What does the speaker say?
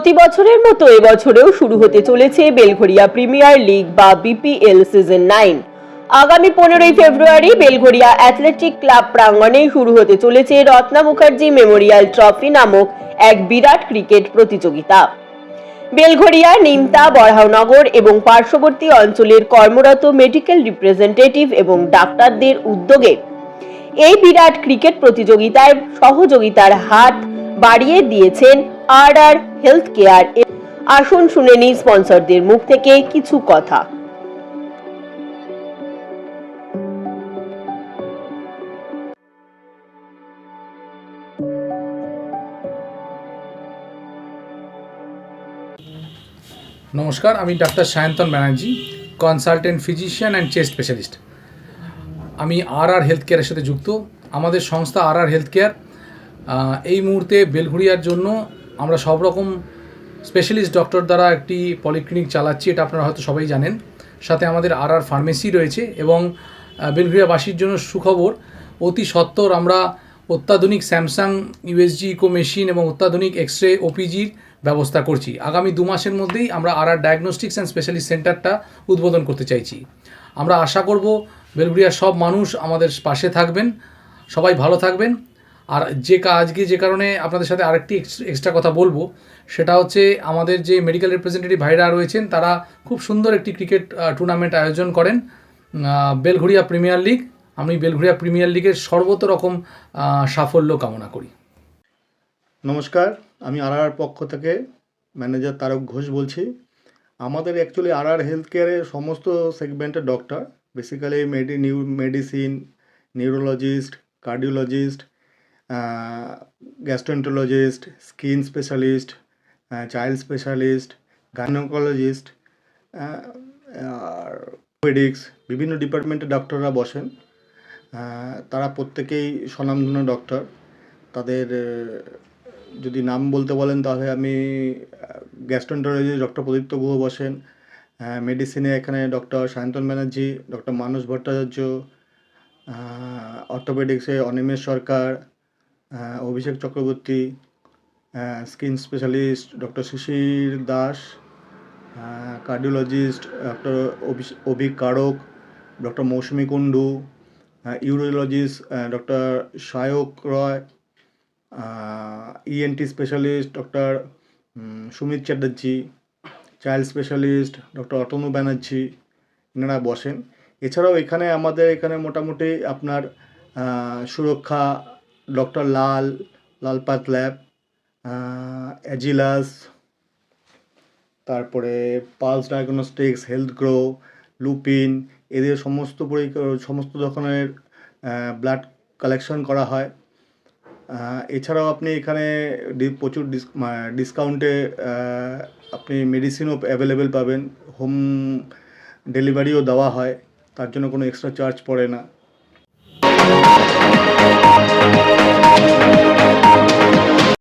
প্রতি বছরের মতো এবছরেও শুরু হতে চলেছে বেলঘরিয়া প্রিমিয়ার লিগ বা বিপিএল সিজন নাইন। আগামী পনেরোই ফেব্রুয়ারি বেলঘরিয়া অ্যাথলেটিক ক্লাব প্রাঙ্গণে শুরু হতে চলেছে রত্না মুখার্জি মেমোরিয়াল ট্রফি নামক এক বিরাট ক্রিকেট প্রতিযোগিতা। বেলঘরিয়া নিমতা বড়হাওনগর এবং পার্শ্ববর্তী অঞ্চলের কর্মরত মেডিকেল রিপ্রেজেন্টেটিভ এবং ডাক্তারদের উদ্যোগে এই বিরাট ক্রিকেট প্রতিযোগিতায় সহযোগিতার হাত বাড়িয়ে দিয়েছেন আর আর হেলথ কেয়ার আসুন শুনে নিই স্পন্সরদের মুখ থেকে কিছু কথা। নমস্কার, আমি doctor Sayantan Banerjee, consultant physician and chest specialist. আমি আর আর হেলথ কেয়ারের সাথে যুক্ত। আমাদের সংস্থা আর আর হেলথ কেয়ার এই মুহূর্তে বেলঘুরিয়ার জন্য আমরা সব রকম স্পেশালিস্ট ডক্টর দ্বারা একটি পলিক্লিনিক চালাচ্ছি, এটা আপনারা হয়তো সবাই জানেন। সাথে আমাদের আর আর ফার্মেসি রয়েছে এবং বেলঘুরিয়াবাসীর জন্য সুখবর, অতি সত্বর আমরা অত্যাধুনিক স্যামসাং ইউএসজি ইকো মেশিন এবং অত্যাধুনিক এক্স রে ওপিজির ব্যবস্থা করছি। আগামী দু মাসের মধ্যেই আমরা R R diagnostics and specialist সেন্টারটা উদ্বোধন করতে চাইছি। আমরা আশা করব বেলগুড়িয়ার সব মানুষ আমাদের পাশে থাকবেন। সবাই ভালো থাকবেন। আর যে আজকে যে কারণে আপনাদের সাথে আরেকটি এক্সট্রা কথা বলব, সেটা হচ্ছে আমাদের যে মেডিকেল রিপ্রেজেন্টেটিভ ভাইরা রয়েছেন, তারা খুব সুন্দর একটি ক্রিকেট টুর্নামেন্ট আয়োজন করেন বেলঘুরিয়া প্রিমিয়ার লিগ আমি বেলঘুরিয়া প্রিমিয়ার লিগের সর্বত রকম সাফল্য কামনা করি। নমস্কার, আমি আর পক্ষ থেকে ম্যানেজার তারক ঘোষ বলছি। আমাদের অ্যাকচুয়ালি আর আর হেলথ কেয়ারের সমস্ত সেগমেন্টের ডক্টর বেসিক্যালি মেডি new medicine neurologist cardiologist gastroenterologist skin specialist child specialist gynaecologist আর পেডিক্স বিভিন্ন ডিপার্টমেন্টের ডক্টররা বসেন। তারা প্রত্যেকেই স্বনামধন্য ডক্টর তাদের যদি নাম বলতে বলেন তাহলে আমি গ্যাস্ট্রোন্টোলজি ডক্টর প্রদীপ্ত গুহ বসেন। মেডিসিনে এখানে doctor Sayantan Banerjee doctor Manas Bhattacharya অর্থোপেডিক্সে Animesh Sarkar Abhishek Chakraborty skin specialist doctor Shishir Das cardiologist doctor Avik Karak, doctor Mousumi Kundu urologist doctor Sayak Roy ENT specialist doctor Sumit Chatterjee, child specialist doctor Atanu Banerjee এনারা বসেন। এছাড়াও এখানে আমাদের এখানে মোটামুটি আপনার সুরক্ষা doctor লাল লালপাত lab Agilus তারপরে Pulse diagnostics health grow Lupin এদের সমস্ত সমস্ত ধরনের ব্লাড কালেকশন করা হয়। এছাড়াও আপনি এখানে প্রচুর ডিসকাউন্টে আপনি মেডিসিনও অ্যাভেলেবেল পাবেন। হোম ডেলিভারিও দেওয়া হয়। তার জন্য কোনো এক্সট্রা চার্জ পড়ে না। Música